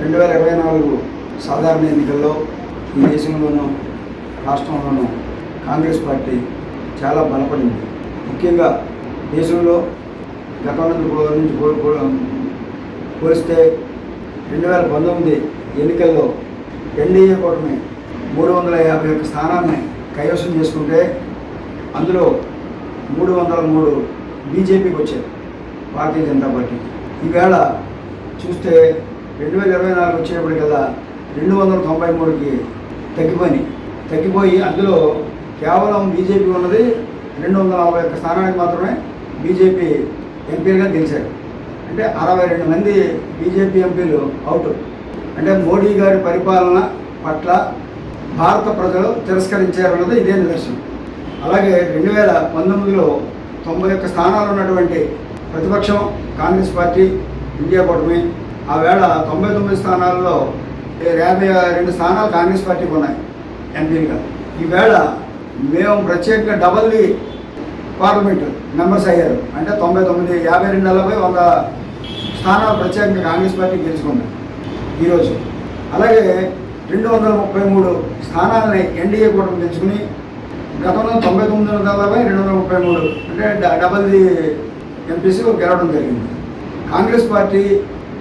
రెండు వేల ఇరవై నాలుగు సాధారణ ఎన్నికల్లో ఈ దేశంలోనూ రాష్ట్రంలోనూ కాంగ్రెస్ పార్టీ చాలా బలపడింది. ముఖ్యంగా దేశంలో గతంలో నుంచి పోలిస్తే రెండు వేల పంతొమ్మిది ఎన్నికల్లో ఎన్డీఏ కూటమి మూడు వందల యాభై ఒక్క స్థానాన్ని కైవసం చేసుకుంటే అందులో మూడు వందల మూడు బీజేపీకి వచ్చారు భారతీయ జనతా పార్టీ. ఈవేళ చూస్తే రెండు వేల ఇరవై నాలుగు వచ్చేటప్పటికల్లా రెండు వందల తొంభై మూడుకి తగ్గిపోయి తగ్గిపోయి అందులో కేవలం బీజేపీ ఉన్నది రెండు వందల నలభై ఒక్క స్థానానికి మాత్రమే బీజేపీ ఎంపీలుగా గెలిచారు. అంటే అరవై రెండు మంది బీజేపీ ఎంపీలు అవుట్. అంటే మోడీ గారి పరిపాలన పట్ల భారత ప్రజలు తిరస్కరించారన్నది ఇదే నిదర్శనం. అలాగే రెండు వేల పంతొమ్మిదిలో తొంభై ఒక్క స్థానాలు ఉన్నటువంటి ప్రతిపక్షం కాంగ్రెస్ పార్టీ ఇండియా కూటమి ఆ వేళ తొంభై తొమ్మిది స్థానాల్లో యాభై రెండు స్థానాలు కాంగ్రెస్ పార్టీకి ఉన్నాయి ఎంపీలుగా ఈవేళ మేము ప్రత్యేకంగా డబల్ది పార్లమెంట్ మెంబర్స్ అయ్యారు. అంటే తొంభై తొమ్మిది యాభై రెండు నలభై వంద స్థానాలు ప్రత్యేకంగా కాంగ్రెస్ పార్టీ గెలుచుకుంది ఈరోజు. అలాగే రెండు వందల ముప్పై మూడు స్థానాలని ఎన్డీఏ కూటమి గెలుచుకుని గతంలో తొంభై తొమ్మిది వందల నలభై రెండు వందల ముప్పై మూడు అంటే డబల్ది ఎంపీసీ గెలవడం జరిగింది. కాంగ్రెస్ పార్టీ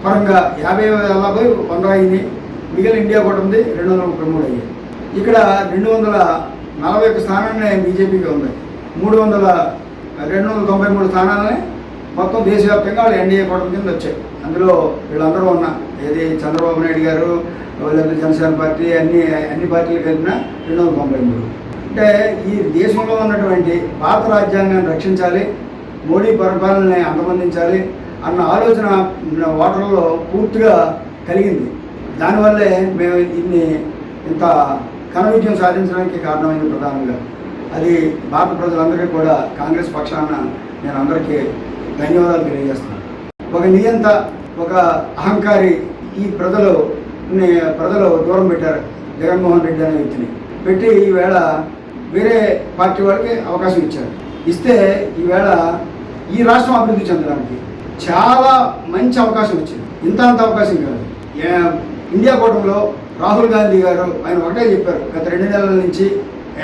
పరంగా యాభై నలభై వంద అయింది మిగిలిన ఇండియా కూటమిది రెండు వందల ముప్పై మూడు అయ్యాయి. ఇక్కడ రెండు వందల నలభై ఒక్క స్థానాన్ని బీజేపీకి ఉంది మూడు వందల రెండు వందల తొంభై మూడు స్థానాలని మొత్తం దేశవ్యాప్తంగా వాళ్ళు ఎన్డీఏ కూటమి కింద వచ్చాయి. అందులో వీళ్ళందరూ ఉన్న ఏది చంద్రబాబు నాయుడు గారు లేకపోతే జనసేన పార్టీ అన్ని అన్ని పార్టీలు కలిపిన రెండు వందల తొంభై మూడు. అంటే ఈ దేశంలో ఉన్నటువంటి భారత రాజ్యాంగాన్ని రక్షించాలి మోడీ పరిపాలనని అంతమందించాలి అన్న ఆలోచన ఓటర్లో పూర్తిగా కలిగింది. దానివల్లే మేము ఇన్ని ఇంత ఘన విజయం సాధించడానికి కారణమైంది ప్రధానంగా. అది భారత ప్రజలందరికీ కూడా కాంగ్రెస్ పక్షాన నేను అందరికీ ధన్యవాదాలు తెలియజేస్తున్నాను. ఒక నియంత ఒక అహంకారి ఈ ప్రజలు ప్రజలు దూరం పెట్టారు జగన్మోహన్ రెడ్డి అనే వ్యక్తిని. పెట్టి ఈవేళ వేరే పార్టీ వాళ్ళకి అవకాశం ఇచ్చారు. ఇస్తే ఈవేళ ఈ రాష్ట్రం అభివృద్ధి చెందడానికి చాలా మంచి అవకాశం వచ్చింది ఇంత అంత అవకాశం కాదు. ఇండియా కూటమిలో రాహుల్ గాంధీ గారు ఆయన ఒకటే చెప్పారు. గత రెండు నెలల నుంచి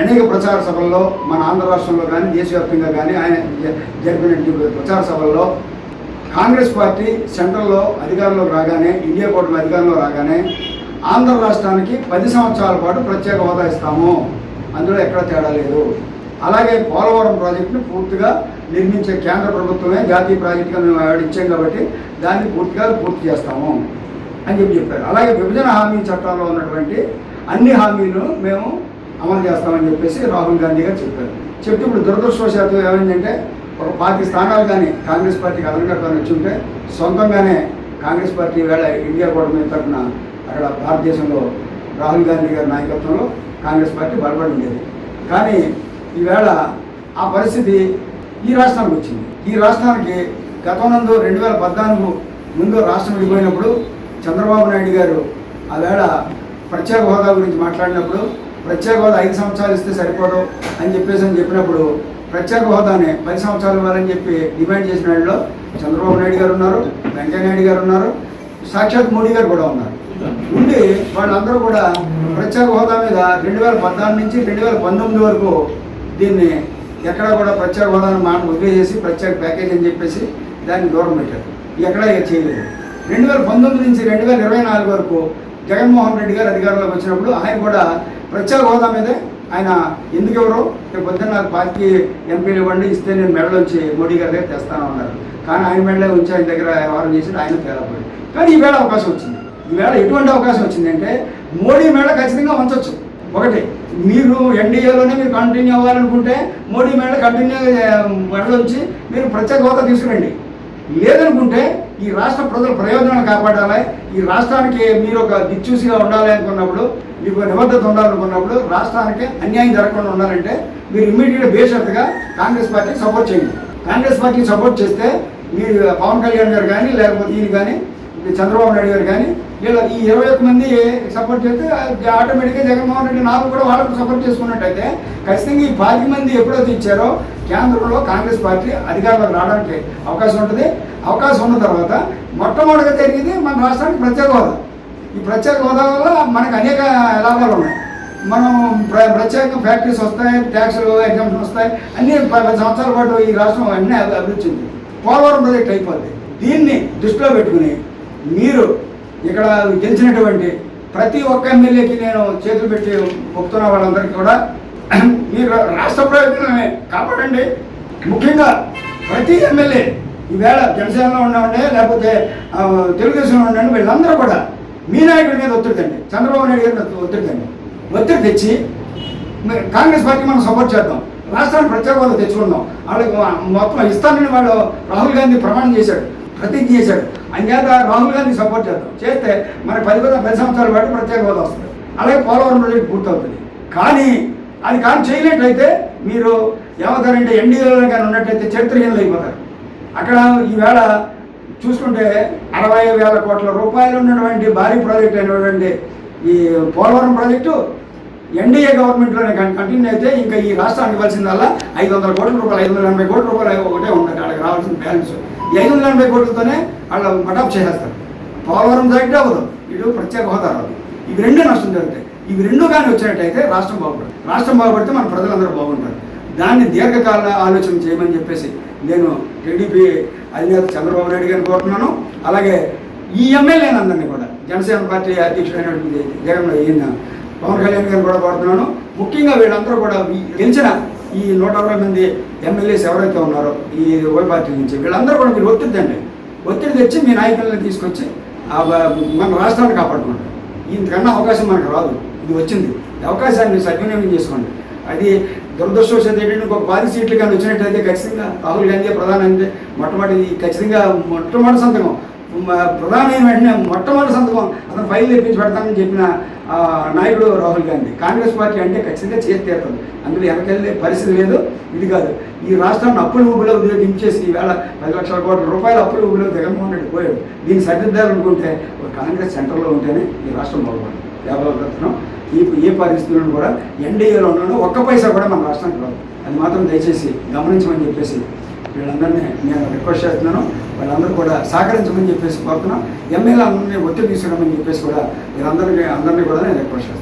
అనేక ప్రచార సభల్లో మన ఆంధ్ర రాష్ట్రంలో కానీ దేశవ్యాప్తంగా కానీ ఆయన జరిపినటువంటి జరిపిన ప్రచార సభల్లో కాంగ్రెస్ పార్టీ సెంట్రల్లో అధికారంలోకి రాగానే ఇండియా కూటమి అధికారంలో రాగానే ఆంధ్ర రాష్ట్రానికి పది సంవత్సరాల పాటు ప్రత్యేక హోదా ఇస్తాము. అందులో ఎక్కడ తేడా లేదు. అలాగే పోలవరం ప్రాజెక్టును పూర్తిగా నిర్మించే కేంద్ర ప్రభుత్వమే జాతీయ ప్రాజెక్టుగా మేము ఆవిడ ఇచ్చాం కాబట్టి దాన్ని పూర్తిగా పూర్తి చేస్తాము అని చెప్పి చెప్పారు. అలాగే విభజన హామీ చట్టాల్లో ఉన్నటువంటి అన్ని హామీలు మేము అమలు చేస్తామని చెప్పేసి రాహుల్ గాంధీ గారు చెప్పారు. చెప్తే ఇప్పుడు దురదృష్టవశాత్తు ఏమైందంటే ఒక పార్టీ స్థానాలు కానీ కాంగ్రెస్ పార్టీకి అదనంగా కానీ వచ్చి ఉంటే సొంతంగానే కాంగ్రెస్ పార్టీ వేళ ఇండియా కూటమి తరఫున అక్కడ భారతదేశంలో రాహుల్ గాంధీ గారి నాయకత్వంలో కాంగ్రెస్ పార్టీ బలపడి ఉండేది. కానీ ఈవేళ ఆ పరిస్థితి ఈ రాష్ట్రానికి వచ్చింది. ఈ రాష్ట్రానికి గతనందు రెండు వేల పద్నాలుగు ముందు రాష్ట్రం విడిపోయినప్పుడు చంద్రబాబు నాయుడు గారు ఆ వేళ ప్రత్యేక హోదా గురించి మాట్లాడినప్పుడు ప్రత్యేక హోదా ఐదు సంవత్సరాలు ఇస్తే సరిపోదు అని చెప్పేసి అని చెప్పినప్పుడు ప్రత్యేక హోదాని పది సంవత్సరాలు ఇవ్వాలని చెప్పి డిమాండ్ చేసిన వాళ్ళలో చంద్రబాబు నాయుడు గారు ఉన్నారు వెంకయ్య నాయుడు గారు ఉన్నారు సాక్షాత్ మోడీ గారు కూడా ఉన్నారు. ఉండి వాళ్ళందరూ కూడా ప్రత్యేక హోదా మీద రెండు వేల పద్నాలుగు నుంచి రెండు వేల పంతొమ్మిది వరకు దీన్ని ఎక్కడ కూడా ప్రత్యేక హోదాను మాట వదిలేసేసి ప్రత్యేక ప్యాకేజ్ అని చెప్పేసి దాన్ని దూరం పెట్టారు. ఎక్కడా ఇక చేయలేదు. రెండు వేల పంతొమ్మిది నుంచి రెండు వేల ఇరవై నాలుగు వరకు జగన్మోహన్ రెడ్డి గారు అధికారంలోకి వచ్చినప్పుడు ఆయన కూడా ప్రత్యేక హోదా మీదే ఆయన ఎందుకు ఎవరు? రేపు పొద్దున్న నాకు పార్టీ ఎంపీలు ఇవ్వండి ఇస్తే నేను మెడలోంచి మోడీ గారి దగ్గర తెస్తాను అన్నారు. కానీ ఆయన మెడలో ఉంచి ఆయన దగ్గర వ్యవహారం చేసి ఆయన తేలపోయాడు కానీ ఈవేళ అవకాశం వచ్చింది. ఈవేళ ఎటువంటి అవకాశం వచ్చిందంటే మోడీ మేడ ఖచ్చితంగా ఉంచవచ్చు ఒకటి మీరు ఎన్డీఏలోనే మీరు కంటిన్యూ అవ్వాలనుకుంటే మోడీ మేడ కంటిన్యూ వచ్చి మీరు ప్రత్యేక హోదా తీసుకురండి. లేదనుకుంటే ఈ రాష్ట్ర ప్రజల ప్రయోజనాలు కాపాడాలి. ఈ రాష్ట్రానికి మీరు ఒక దిక్చూసిగా ఉండాలి అనుకున్నప్పుడు మీకు నిబద్ధత ఉండాలనుకున్నప్పుడు రాష్ట్రానికి అన్యాయం జరగకుండా ఉండాలంటే మీరు ఇమ్మీడియట్గా బేషరతుగా కాంగ్రెస్ పార్టీకి సపోర్ట్ చేయండి. కాంగ్రెస్ పార్టీకి సపోర్ట్ చేస్తే మీరు పవన్ కళ్యాణ్ గారు కానీ లేకపోతే ఈయన కానీ చంద్రబాబు నాయుడు గారు కానీ వీళ్ళ ఈ ఇరవై ఒక్క మంది సపోర్ట్ చేస్తే ఆటోమేటిక్గా జగన్మోహన్ రెడ్డి నాకు కూడా వాళ్ళకు సపోర్ట్ చేసుకున్నట్టయితే ఖచ్చితంగా ఈ పార్టీ మంది ఎప్పుడైతే ఇచ్చారో కేంద్రంలో కాంగ్రెస్ పార్టీ అధికారంలోకి రావడానికి అవకాశం ఉంటుంది. అవకాశం ఉన్న తర్వాత మొట్టమొదటిగా జరిగింది మన రాష్ట్రానికి ప్రత్యేక హోదా. ఈ ప్రత్యేక హోదా వల్ల మనకు అనేక లాభాలు ఉన్నాయి. మనం ప్ర ప్రత్యేక ఫ్యాక్టరీస్ వస్తాయి ట్యాక్సులు ఎగ్జామ్స్ వస్తాయి. అన్ని పది సంవత్సరాల పాటు ఈ రాష్ట్రం అన్నీ అభివృద్ధి చెంది పోలవరం ప్రాజెక్ట్ అయిపోద్ది. దీన్ని దృష్టిలో పెట్టుకుని మీరు ఇక్కడ గెలిచినటువంటి ప్రతి ఒక్క ఎమ్మెల్యేకి నేను చేతులు పెట్టి మొక్కుతున్న వాళ్ళందరికీ కూడా మీరు రాష్ట్ర ప్రయోజనమే కాపాడండి. ముఖ్యంగా ప్రతి ఎమ్మెల్యే ఈవేళ జనసేనలో ఉండండి లేకపోతే తెలుగుదేశంలో ఉండండి వీళ్ళందరూ కూడా మీ నాయకుడి మీద ఒత్తిడి తండి. చంద్రబాబు నాయుడు గారి మీద ఒత్తిడి తండి. ఒత్తిడి తెచ్చి మరి కాంగ్రెస్ పార్టీ మనం సపోర్ట్ చేద్దాం. రాష్ట్రానికి ప్రత్యేక హోదా తెచ్చుకుందాం. వాళ్ళకి మొత్తం ఇస్తానని వాళ్ళు రాహుల్ గాంధీ ప్రమాణం చేశాడు. ప్రతిజ్ఞ చేశాడు. అంచేత రాహుల్ గాంధీ సపోర్ట్ చేద్దాం. చేస్తే మన పది పది పది సంవత్సరాల పాటు ప్రత్యేక హోదా వస్తుంది. అలాగే పోలవరం ప్రాజెక్ట్ పూర్తవుతుంది. కానీ అది కానీ చేయలేట్లయితే మీరు ఏమవుతారంటే ఎన్డీఏలో కానీ ఉన్నట్టయితే చరిత్రహీనలు అయిపోతారు. అక్కడ ఈవేళ చూసుకుంటే అరవై వేల కోట్ల రూపాయలు ఉన్నటువంటి భారీ ప్రాజెక్ట్ అయినటువంటి ఈ పోలవరం ప్రాజెక్టు ఎన్డీఏ గవర్నమెంట్లోనే కానీ కంటిన్యూ అయితే ఇంకా ఈ రాష్ట్రానికి ఇవ్వాల్సిందల్లా ఐదు వందల కోట్ల రూపాయలు ఐదు వందల ఎనభై కోట్ల రూపాయలు ఒకటే ఉంటుంది వాళ్ళకి రావాల్సిన బ్యాలెన్స్ ఈ ఐదు వందల ఎనభై కోట్లతోనే వాళ్ళు మటాప్ చేసేస్తారు. పోలవరం ప్రాజెక్ట్ అవ్వదు. ఇటు ప్రత్యేక హోదా రాదు. ఇవి రెండు నష్టం జరుగుతాయి. ఇవి రెండు కానీ వచ్చినట్టయితే రాష్ట్రం బాగుపడుతుంది రాష్ట్రం బాగుపడితే మన ప్రజలందరూ బాగుంటారు. దాన్ని దీర్ఘకాల ఆలోచన చేయమని చెప్పేసి నేను టీడీపీ అధినేత చంద్రబాబు నాయుడు గారిని కోరుతున్నాను. అలాగే ఈ ఎమ్మెల్యేనందరినీ కూడా జనసేన పార్టీ అధ్యక్షుడైనటువంటి జగన్ ఈయన పవన్ కళ్యాణ్ గారిని కూడా కోరుతున్నాను. ముఖ్యంగా వీళ్ళందరూ కూడా గెలిచిన ఈ నూట అరవై మంది ఎమ్మెల్యేస్ ఎవరైతే ఉన్నారో ఈ ఓ పార్టీ నుంచి వీళ్ళందరూ కూడా మీరు ఒత్తిడి తండి. ఒత్తిడి తెచ్చి మీ నాయకులను తీసుకొచ్చి ఆ మన రాష్ట్రాన్ని కాపాడుకోండి. ఇంతకన్నా అవకాశం మనకు రాదు. ఇది వచ్చింది. అవకాశాన్ని సద్వినియోగం చేసుకోండి. అది దురదృష్టవశాత్తు ఏంటంటే ఇంకొక పది సీట్లు కానీ వచ్చినట్టయితే ఖచ్చితంగా రాహుల్ గాంధీ ప్రధాని మొట్టమొదటి ఖచ్చితంగా మొట్టమొదటి సంతకం ప్రధానమైన వెంటనే మొట్టమొదటి సంతకం అతను ఫైల్ తెప్పించి పెడతానని చెప్పిన నాయకుడు రాహుల్ గాంధీ. కాంగ్రెస్ పార్టీ అంటే ఖచ్చితంగా చేసి తీరుతుంది అందులో వెనకెళ్ళే పరిస్థితి లేదు. ఇది కాదు. ఈ రాష్ట్రాన్ని అప్పుల ఊబిలో దించేసి ఈవేళ పది లక్షల కోట్ల రూపాయలు అప్పుల ఊబిలో జగన్మోహన్ రెడ్డి పోయాడు. దీన్ని సరిదిద్దాలనుకుంటే కాంగ్రెస్ సెంటర్లో ఉంటేనే ఈ రాష్ట్రం బాగుపడదు వ్యాపారం ఈ ఏ పరిస్థితులను కూడా ఎన్డీఏలో ఉన్నాను ఒక్క పైసా కూడా మన రాష్ట్రానికి రాదు. అది మాత్రం దయచేసి గమనించమని చెప్పేసి వీళ్ళందరినీ నేను రిక్వెస్ట్ చేస్తున్నాను. వాళ్ళందరూ కూడా సహకరించమని చెప్పేసి కోరుతున్నాను ఎమ్మెల్యే అందరినీ ఒత్తిడి తీసుకురామని చెప్పేసి కూడా వీళ్ళందరికీ అందరినీ కూడా నేను రిక్వెస్ట్ చేస్తున్నాను.